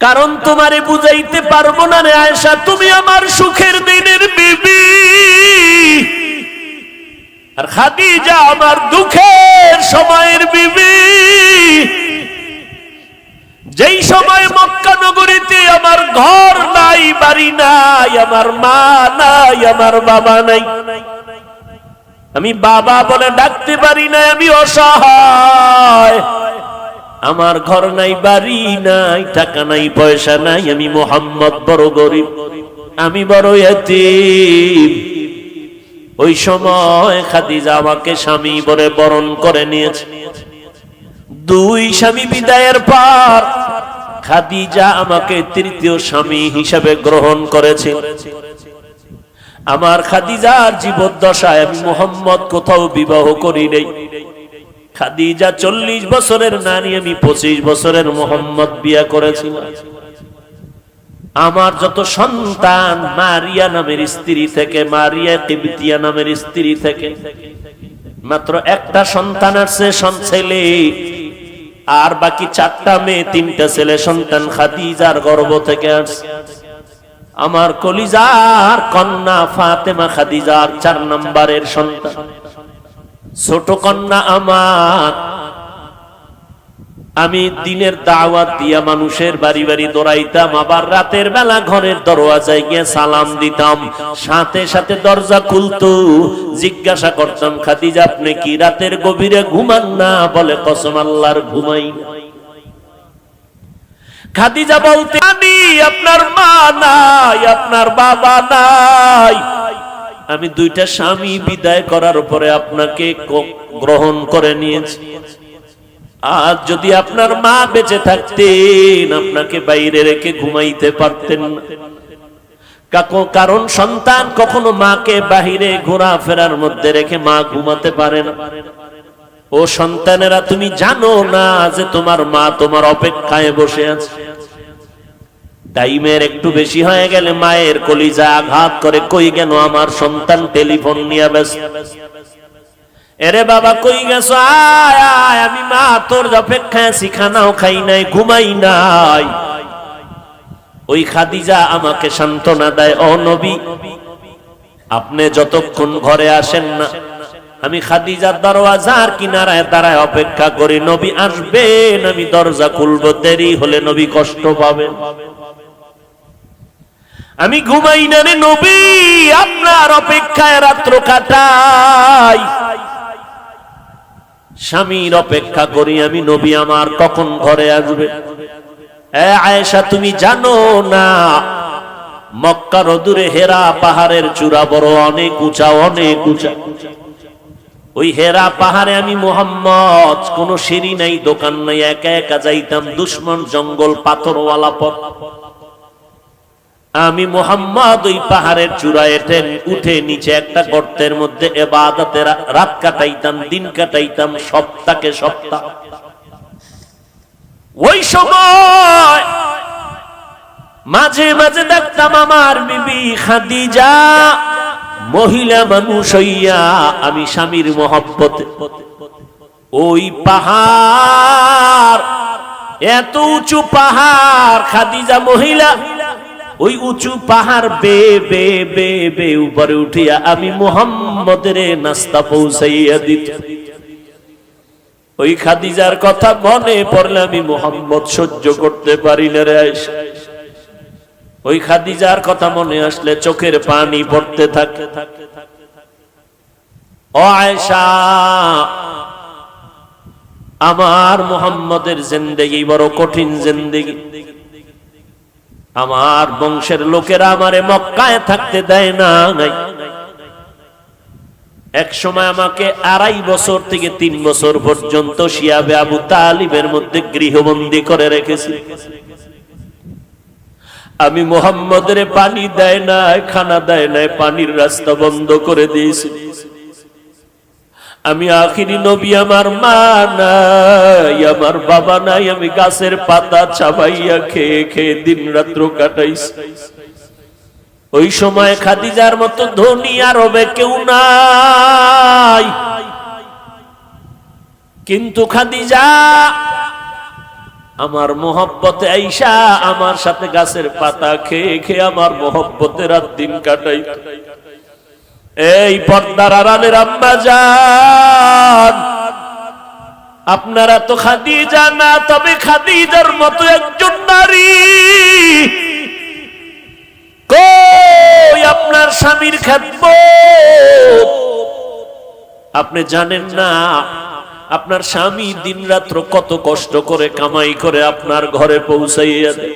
কারণ তোমারে বুঝাইতে পারব না রে আয়সা তুমি আমার সুখের দিনের বিবি। আর খাদিজা আমার দুঃখের সময়ের বিবি। যেই সময় মক্কা নগরীতে আমার ঘর নাই, বাড়ি নাই, আমার মা নাই, আমার বাবা নাই, আমি বাবা বলে ডাকতে পারি না আমি অসহায়। আমার ঘর নাই, বাড়ি নাই, টাকা নাই, পয়সা নাই, আমি মোহাম্মদ বড় গরিব, আমি বড় এতিম। ওই সময় খাদিজা আমাকে স্বামী বলে বরণ করে নিয়েছে। দুই স্বামী বিদায়ের পর খাদিজা আমাকে তৃতীয় স্বামী হিসাবে গ্রহণ করেছে। আমার খাদিজার জীবদ্দশায় আমি মোহাম্মদ কোথাও বিবাহ করি নেই। খাদিজা চল্লিশ বছরের নারী, আমি পঁচিশ বছরের মোহাম্মদ বিয়া করেছিলাম। আমার যত সন্তান মারিয়া নামের স্ত্রী থেকে, মারিয়া তিবতিয়া নামের স্ত্রী থেকে, মাত্র একটা সন্তান আসছে ছেলে। আর বাকি চারটা মেয়ে, তিনটা ছেলে সন্তান খাদিজার গর্ভ থেকে আসছে। আমার কলিজার কন্যা ফাতেমা খাদিজার চার নম্বরের সন্তান। ছোট কন্যা আমার, আমি দিনের দাওয়াত দিয়া মানুষের বাড়ি বাড়ি দৌড়াইতাম, আবার রাতের বেলা ঘরের দরওয়াজায় গিয়ে সালাম দিতাম। সাথে সাথে দরজা খুলতো, জিজ্ঞাসা করতাম, খাদিজা, আপনি কি রাতের গভীরে ঘুমান না? বলে, কসম আল্লাহর ঘুমাই খাদিজা বলতে আমি আপনার মা নাই, আপনার বাবা নাই। আমি দুইটা স্বামী বিদায় করার পরে আপনাকে গ্রহণ করে নিয়েছি। আজ যদি আপনার মা বেঁচে থাকতেন, আপনাকে বাইরে রেখে ঘুমাইতে পারতেন না। কারণ সন্তান কখনো মাকে বাহিরে ঘোরাফেরার মধ্যে রেখে মা ঘুমাতে পারে না। ও সন্তানেরা, তুমি জানো না যে তোমার মা তোমার অপেক্ষায় বসে আছে? টাইমের একটু বেশি হয়ে গেলে মায়ের কলিজা আঘাত করে, কই গেল আমার সন্তান টেলিফোন নিয়ে ব্যস্ত? এরে বাবা, কই গেছো? আয় আয়, আমি মা, তোর অপেক্ষায় আছি, খানাও খাই নাই, ঘুমাই নাই। ওই খাদিজা আমাকে সান্ত্বনা দেয় ও নবী, আপনি যতক্ষণ ঘরে আসেন না আমি খাদিজার দরওয়াজার কিনারায় দাঁড়ায় অপেক্ষা করি, নবী আসবেন, আমি দরজা খুলব, দেরি হলে নবী কষ্ট পাবেন আমি ঘুমাই না রে নবী, আপনার অপেক্ষায় রাত্র কাটাই। স্বামীর অপেক্ষা করি আমি, নবী আমার কখন ঘরে আসবে? আয়েশা, তুমি জানো না, মক্কার দূরে হেরা পাহাড়ের চূড়া বড়, অনেক উঁচা অনেক উঁচা। ওই হেরা পাহাড়ে আমি মোহাম্মদ, কোন সিঁড়ি নাই, দোকান নাই, একা একা যাইতাম, দুশ্মন, জঙ্গল, পাথরওয়ালা পথ। আমি মোহাম্মদ ওই পাহাড়ের চূড়ায় উঠে নিচে একটা গর্তের মধ্যে এবাদতে রাত কাটাইতাম, দিন কাটাইতাম সপ্তাহে সপ্তাহ। ওই সময় মাঝে মাঝে দেখতাম আমার বিবি খাদিজা মহিলা মানুষ হইয়া আমি স্বামীর মহব্বতে ওই পাহাড়, এত উঁচু পাহাড়, খাদিজা মহিলা, ওই উঁচু পাহাড় বে বে বে বে, উপরে উঠিয়া আমি মোহাম্মদের নাস্তা পৌঁছাইয়া দিত ওই খাদিজার কথা মনে পড়লে আমি মোহাম্মদ সহ্য করতে পারি না রে। ওই খাদিজার কথা মনে আসলে চোখের পানি পড়তে থাকে। আমার মোহাম্মদের জিন্দেগি বড় কঠিন জিন্দেগি। আমার বংশের লোকেরা আমারে মক্কায় থাকতে দেয় না, নাই। এক সময় আমাকে আড়াই বছর থেকে তিন বছর পর্যন্ত শিয়াবে আবু তালিবের মধ্যে গৃহবন্দী করে রেখেছি আমি মোহাম্মদের পানি দেয় নাই খানা দেয় নাই পানির রাস্তা বন্ধ করে দিয়েছি। আমি আখিরি নবী আমার মা নাই, আমার বাবা নাই, আমি গাছের পাতা চাবাইয়া খেয়ে খেয়ে দিন রাত্র কাটাইছি। ওই সময় খাদিজার মতো ধনী আরবে কেউ নাই। কিন্তু খাদিজা আমার মোহব্বতে আইসা আমার সাথে গাছের পাতা খেয়ে খেয়ে আমার মোহব্বতে রাত দিন কাটাই এই পর্দার আড়ালের আম্মা যান। আপনারা তো খাদিজা না, তবে খাদিজার মতো একজন নারী। কই আপনার স্বামীর খাদ্য? আপনি জানেন না আপনার স্বামী দিনরাত্র কত কষ্ট করে কামাই করে আপনার ঘরে পৌঁছাইয়া দেয়।